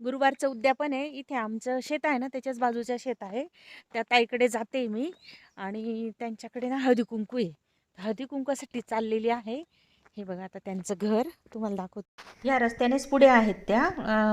गुरुवारचं उद्यापन आहे. इथे आमचं शेत आहे ना त्याच्याच बाजूचं शेत आहे. त्या ताईकडे जाते मी आणि त्यांच्याकडे ना हळदी कुंकू आहे. हळदी कुंकूसाठी चाललेली आहे. हे बघा आता त्यांचं घर. तुम्हाला दाखवतो. या रस्त्यानेच पुढे आहेत त्या.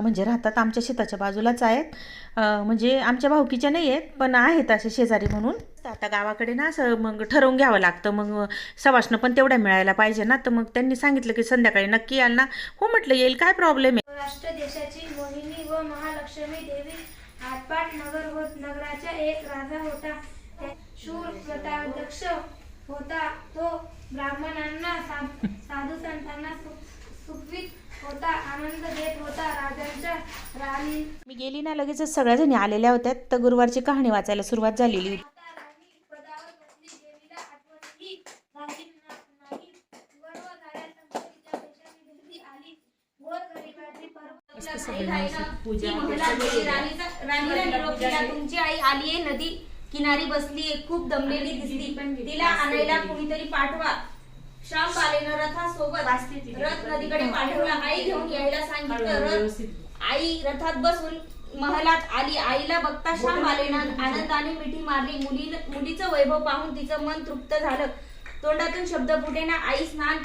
म्हणजे राहतात आमच्या शेताच्या बाजूलाच आहेत. म्हणजे आमच्या भावकीच्या नाही आहेत पण आहेत असे शेजारी म्हणून. आता गावाकडे ना असं मग ठरवून घ्यावं लागतं. मग सवासनं पण तेवढ्या मिळायला पाहिजे ना. तर मग त्यांनी सांगितलं की संध्याकाळी नक्की याल ना. हो म्हटलं येईल. काय प्रॉब्लेम आहे? राष्ट्र देशाची मोहिनी व महालक्ष्मी देवी आटपाट नगर होत नगराचा एक राजा होता. त्या शूर प्रतापदक्ष होता. तो ब्राह्मणांना सा- साधू संतांना सु- सुखवीत होता आनंद देत होता. राजांच्या राणी मी गेली ना लगेचच सगळ्या जणी आलेल्या होत्या. तर गुरुवारची कहाणी वाचायला सुरुवात झालेली होती आता राणी पदावर बसली देवीला आठवणही झाली ना- नाही गर्व झाल्या संपत्तीच्या देशाची देवी आली वर गरिबाची तुमची आई आली आहे नदी किनारी बसली खूप दमलेली दिसली. तिला आणायला कुणीतरी पाठवा. श्याम बालेनं रथासोबत रथ नदीकडे पाठवला. आई घेऊन यायला सांगितलं. रथ आई रथात बसून महलात आली. आईला बघता श्याम बालेनं आनंदाने मिठी मारली. मुली मुलीचं वैभव पाहून तिचं मन तृप्त झालं. तोंडातून शब्द फुटेना आई स्नान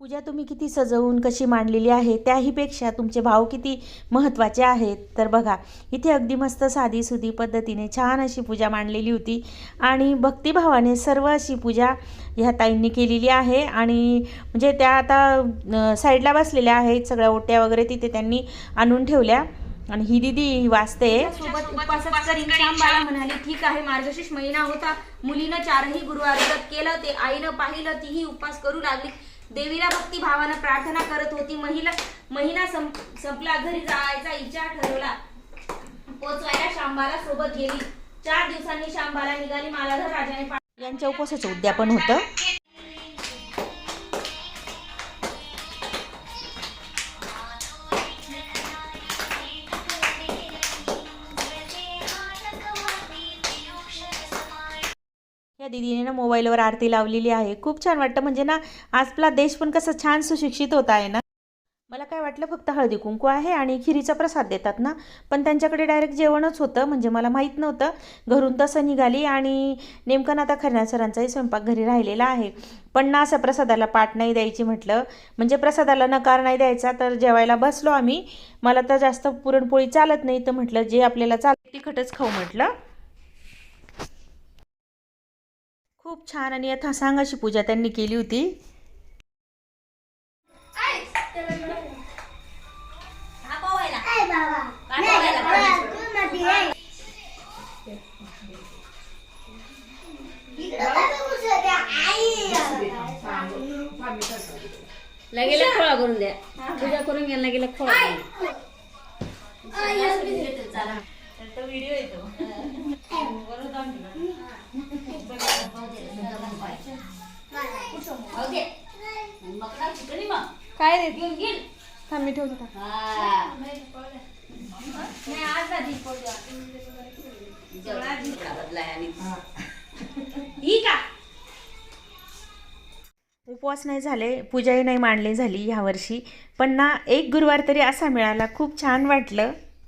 पूजा तुम्ही किती सजवून कशी मांडलेली आहे त्याहीपेक्षा तुमचे भाव किती महत्त्वाचे आहेत? तर बघा इथे अगदी मस्त साधी सुधी पद्धतीने छान अशी पूजा मांडलेली होती आणि भक्तिभावाने सर्व अशी पूजा ह्या ताईंनी केलेली आहे आणि म्हणजे त्या आता साईडला बसलेल्या आहेत सगळ्या ओट्या वगैरे तिथे त्यांनी आणून ठेवल्या. आणि ही दिदी वाचते. सोबत उपवासच करीन. श्यामबाला म्हणाली ठीक आहे मार्गशीर्ष महिना होता. मुलीनं चारही गुरुवार केलं ते आईनं पाहिलं तीही उपवास करू लागली. देवीला भक्ती भावानं प्रार्थना करत होती. महिला महिना संपला. घरी जायचा इच्छा ठरवला. पोचवायला शांबाला सोबत गेली. चार दिवसांनी शांबाला निघाली. मालाधर राजाने यांच्या उपवासाचं उद्यापन होतं. दिदीने ना मोबाईलवर आरती लावलेली आहे. खूप छान वाटतं. म्हणजे ना आपला देश पण कसं छान सुशिक्षित होत आहे ना. मला काय वाटलं फक्त हळदी कुंकू आहे आणि खिरीचा प्रसाद देतात ना. पण त्यांच्याकडे डायरेक्ट जेवणच होतं म्हणजे मला माहीत नव्हतं. घरून तसं निघाली आणि नेमकं ना आता खरण्या सरांचाही स्वयंपाक घरी राहिलेला आहे. पण ना असं प्रसादाला पाठ नाही द्यायची म्हटलं. म्हणजे प्रसादाला नकार नाही द्यायचा तर जेवायला बसलो आम्ही. मला तर जास्त पुरणपोळी चालत नाही तर म्हटलं जे आपल्याला चालते तिखटच खाऊ म्हटलं. खूप छान आणि यथासांग अशी पूजा त्यांनी केली होती. लगेला खोळा करून द्या. पूजा करून घ्या लगेला खोळा करून द्या. काय थांब मी ठेवतो. ही. उपवास नाही झाले पूजाही नाही मांडली झाली ह्या वर्षी. पण ना एक गुरुवार तरी असा मिळाला खूप छान वाटलं.